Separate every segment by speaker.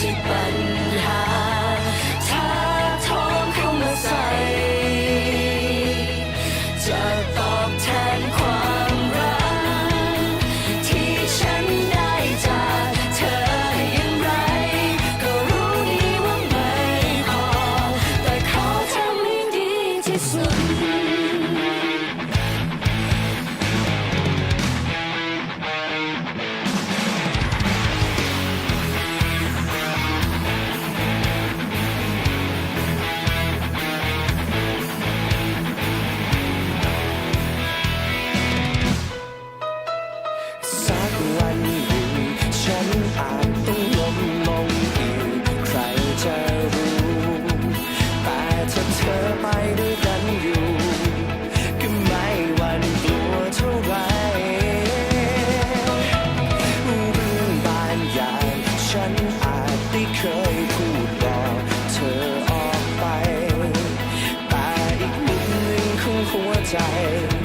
Speaker 1: de. ข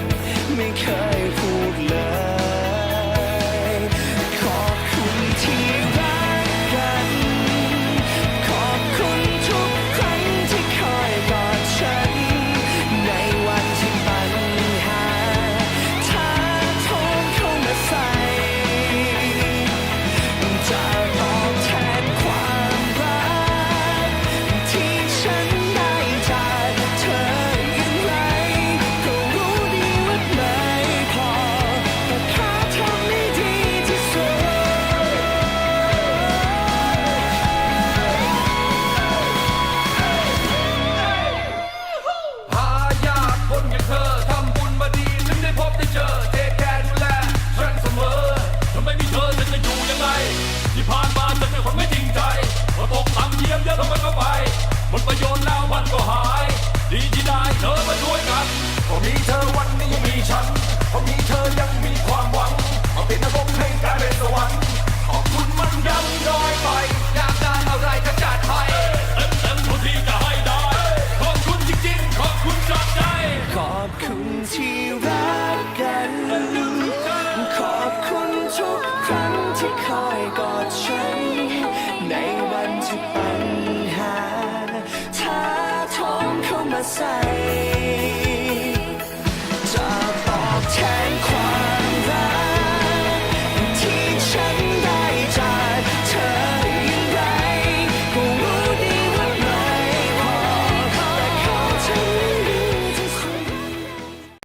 Speaker 1: เธอมา
Speaker 2: ช่วยกันพอมีเธอวันนี้ยังมีฉันพอมีเธอยังมีความหวังเอาเป็นนรกให้กลายเป็นสวรรค์ขอบคุณมันยังน้อยไปอยากได้อะไรก็จัดให้เต็มเต็มท่าที่จะให้ได้ขอบคุณจริงๆขอบคุณจากใจ
Speaker 1: ขอบคุณที่รักกันขอบคุณทุกครั้งที่คอยกอดฉันในวันที่ปัญหาท้าโทมเข้ามาใส่